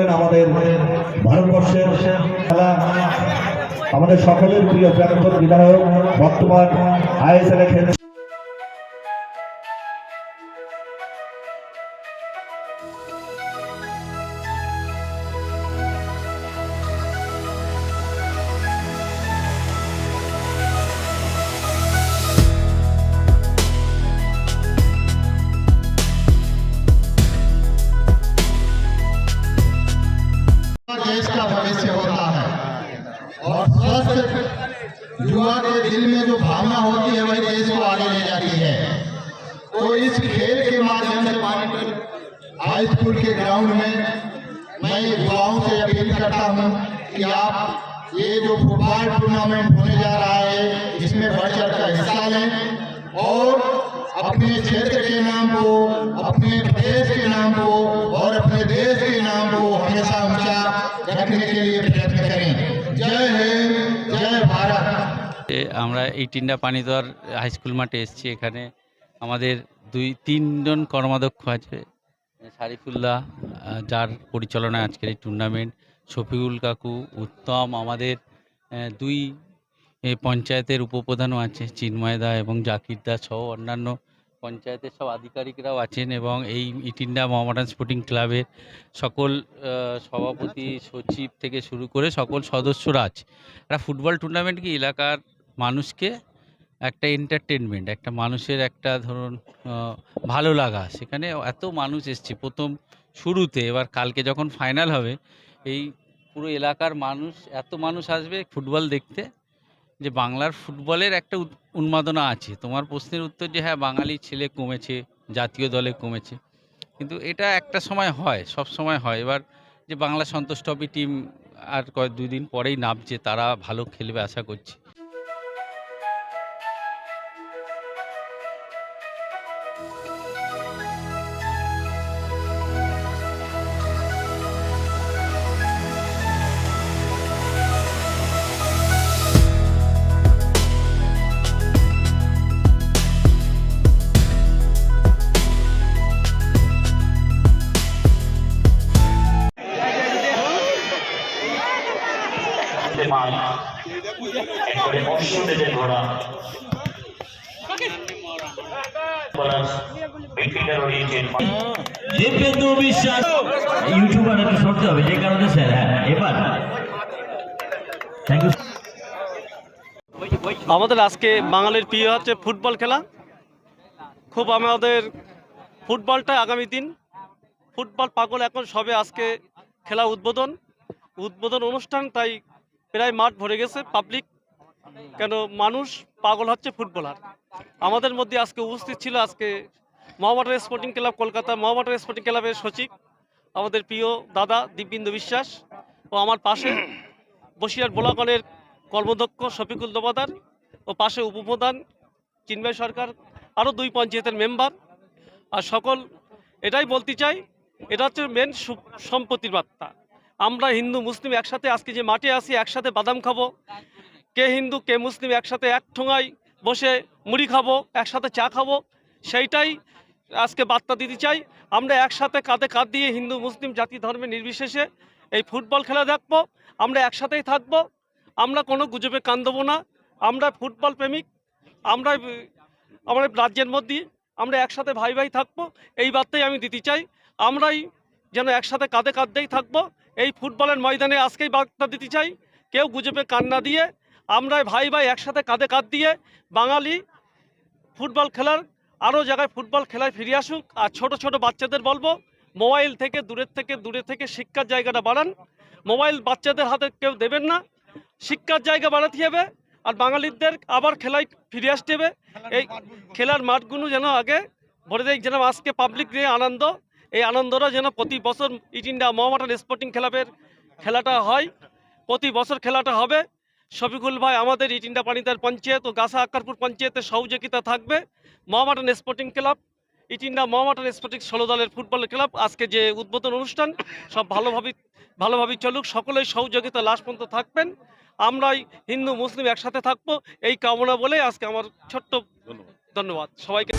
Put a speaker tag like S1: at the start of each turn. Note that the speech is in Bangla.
S1: করবেন আমাদের ভারতবর্ষের খেলা। আমাদের সকলের প্রিয় প্রাক্তন বিধায়ক বর্তমান আইএসএল এ
S2: और स्वस्थ युवा के दिल में जो भावना होती है, वही देश को आगे ले जाती है। तो इस खेल के माध्यम से हाई स्कूल के ग्राउंड में मैं युवाओं से अपील करता हूँ कि आप ये जो फुटबॉल टूर्नामेंट होने जा रहा है, इसमें बढ़ चढ़ कर हिस्सा लें और अपने क्षेत्र के नाम को, अपने प्रदेश के नाम को और अपने देश के नाम को हमेशा ऊँचा रखने के लिए
S3: আমরা এই টিন্ডা পানিদর হাই স্কুল মাঠে এসেছি। এখানে আমাদের দুই, তিনজন কর্মাধ্যক্ষ আছে। শারিফুল্লাহ যার পরিচালনায় আজকের এই টুর্নামেন্ট শফিউল কাকু, উত্তম আমাদের দুই পঞ্চায়েতের উপপ্রধানও আছে চিন্ময়দা এবং জাকির দা সহ অন্যান্য পঞ্চায়েতের সব আধিকারিকরাও আছেন এবং এই ইটিন্ডা মোহামেডান স্পোর্টিং ক্লাবের সকল সভাপতি, সচিব থেকে শুরু করে সকল সদস্যরা আছে। একটা ফুটবল টুর্নামেন্ট কি? এলাকার মানুষকে একটা এন্টারটেনমেন্ট একটা মানুষের একটা ধরুন ভালো লাগা। সেখানে এত মানুষ এসছে। প্রথম শুরুতে, এবার কালকে যখন ফাইনাল হবে, এই পুরো এলাকার মানুষ, এত মানুষ আসবে ফুটবল দেখতে যে বাংলার ফুটবলের একটা উন্মাদনা আছে। তোমার প্রশ্নের উত্তর যে হ্যাঁ বাঙালি ছেলে কমেছে, জাতীয় দলে কমেছে। কিন্তু এটা একটা সময় হয়, সব সময় হয়। এবার যে বাংলা সন্তোষ ট্রফি টিম আর কয়েক, দুই দিন পরেই নামছে, তারা ভালো খেলবে আশা করছি।
S4: বিদ্যমান একবারে অশ্বদেজের ঘোড়া বলার মিডফিল্ডার রয়েছেন।
S5: দেবেন্দ্র বিশ্বাস। ইউটিউবার একটু সরতে হবে যে কারণে স্যার হ্যাঁ এবার। থ্যাংক ইউ
S6: আমাদের আজকে বাঙালির প্রিয় হচ্ছে ফুটবল খেলা। খুব আমাদের ফুটবলটা আগামী দিন। ফুটবল পাগল এখন সবে আজকে খেলা উদ্বোধন। উদ্বোধন অনুষ্ঠান তাই প্রায় মাঠ ভরে গেছে পাবলিক কেন মানুষ পাগল হচ্ছে ফুটবলার। আমাদের মধ্যে আজকে উপস্থিত ছিল আজকে Mohammedan sporting club Kolkata Mohammedan sporting ক্লাবের সচিব, আমাদের প্রিয় দাদা দিব্যেন্দু বিশ্বাস ও আমার পাশে বসিরহাট বোলাগণের কর্মদক্ষ শফিকুল দোবাদার ও পাশে উপপ্রধান চিন্ময় সরকার, আরও দুই পঞ্চায়েতের মেম্বার আর সকল এটাই বলতে চাই, এটা হচ্ছে মেন সম্পত্তির বার্তা। আমরা হিন্দু, মুসলিম একসাথে আজকে যে মাঠে আসি একসাথে বাদাম খাব। কে হিন্দু, কে মুসলিম একসাথে এক ঠোঙায় বসে মুড়ি খাব, একসাথে চা খাব, সেইটাই আজকে বার্তা দিতে চাই। আমরা একসাথে কাঁধে কাঁধ দিয়ে হিন্দু, মুসলিম জাতি ধর্মের নির্বিশেষে এই ফুটবল খেলা দেখব। আমরা একসাথেই থাকব। আমরা কোনো গুজবে কান দেবো না। আমরা ফুটবল প্রেমিক। আমরা আমাদের রাজ্যের মধ্যে, আমরা একসাথে ভাই ভাই থাকব। এই বার্তাই আমি দিতে চাই। আমরাই যেন একসাথে কাঁধে কাঁধেই থাকব। এই ফুটবলের ময়দানে আজকেই বার্তা দিতে চাই, কেউ গুজবে কান না দিয়ে আমরা ভাই ভাই একসাথে কাঁধে কাঁধ দিয়ে বাঙালি ফুটবল খেলার আরও জায়গায় ফুটবল খেলায় ফিরে আসুক। আর ছোট ছোট বাচ্চাদের বলব, মোবাইল থেকে, দূরের থেকে, দূরে থেকে শিক্ষার জায়গাটা বাড়ান। মোবাইল বাচ্চাদের হাতে কেউ দেবেন না, শিক্ষার জায়গা বাড়াতে হবে। আর বাঙালিদের আবার খেলায় ফিরে আসতে হবে। এই খেলার মাঠগুলো যেন আগে, ভরে দেয় যেন আজকে পাবলিক নিয়ে আনন্দ এই আনন্দটা যেন প্রতি বছর ইট ইন্ডিয়া মহামাটান স্পোর্টিং ক্লাবের খেলাটা হয়। প্রতি বছর খেলাটা হবে। শফিকুল ভাই আমাদের ইট ইন্ডিয়া পানিতার পঞ্চায়েত ও গাছা আক্কারপুর পঞ্চায়েতের সহযোগিতা থাকবে। Mohammedan sporting club it India Mohammedan sporting ষোলো দলের ফুটবল ক্লাব আজকে যে উদ্বোধন অনুষ্ঠান সব ভালোভাবে ভালোভাবে চলুক। সকলেই সহযোগিতা লাস্ট পর্যন্ত থাকবেন। আমরাই হিন্দু মুসলিম একসাথে থাকব। এই কামনা বলে আজকে আমার ছোট্ট ধন্যবাদ। সবাইকে